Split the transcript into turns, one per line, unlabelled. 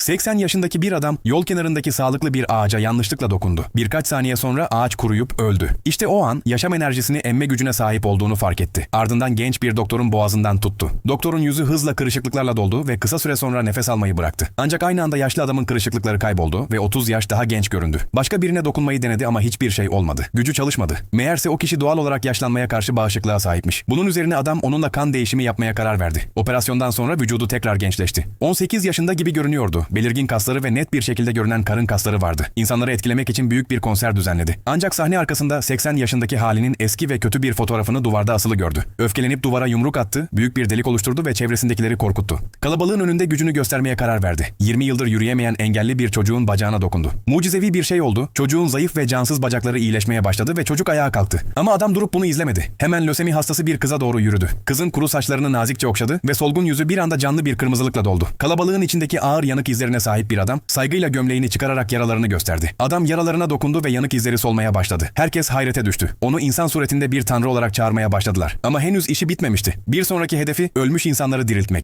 80 yaşındaki bir adam yol kenarındaki sağlıklı bir ağaca yanlışlıkla dokundu. Birkaç saniye sonra ağaç kuruyup öldü. İşte o an yaşam enerjisini emme gücüne sahip olduğunu fark etti. Ardından genç bir doktorun boğazından tuttu. Doktorun yüzü hızla kırışıklıklarla doldu ve kısa süre sonra nefes almayı bıraktı. Ancak aynı anda yaşlı adamın kırışıklıkları kayboldu ve 30 yaş daha genç göründü. Başka birine dokunmayı denedi ama hiçbir şey olmadı. Gücü çalışmadı. Meğerse o kişi doğal olarak yaşlanmaya karşı bağışıklığa sahipmiş. Bunun üzerine adam onunla kan değişimi yapmaya karar verdi. Operasyondan sonra vücudu tekrar gençleşti. 18 yaşında gibi görünüyordu. Belirgin kasları ve net bir şekilde görünen karın kasları vardı. İnsanları etkilemek için büyük bir konser düzenledi. Ancak sahne arkasında 80 yaşındaki halinin eski ve kötü bir fotoğrafını duvarda asılı gördü. Öfkelenip duvara yumruk attı, büyük bir delik oluşturdu ve çevresindekileri korkuttu. Kalabalığın önünde gücünü göstermeye karar verdi. 20 yıldır yürüyemeyen engelli bir çocuğun bacağına dokundu. Mucizevi bir şey oldu. Çocuğun zayıf ve cansız bacakları iyileşmeye başladı ve çocuk ayağa kalktı. Ama adam durup bunu izlemedi. Hemen lösemi hastası bir kıza doğru yürüdü. Kızın kuru saçlarını nazikçe okşadı ve solgun yüzü bir anda canlı bir kırmızılıkla doldu. Kalabalığın içindeki ağır yanık izlerine sahip bir adam saygıyla gömleğini çıkararak yaralarını gösterdi. Adam yaralarına dokundu ve yanık izleri solmaya başladı. Herkes hayrete düştü. Onu insan suretinde bir tanrı olarak çağırmaya başladılar. Ama henüz işi bitmemişti. Bir sonraki hedefi ölmüş insanları diriltmek.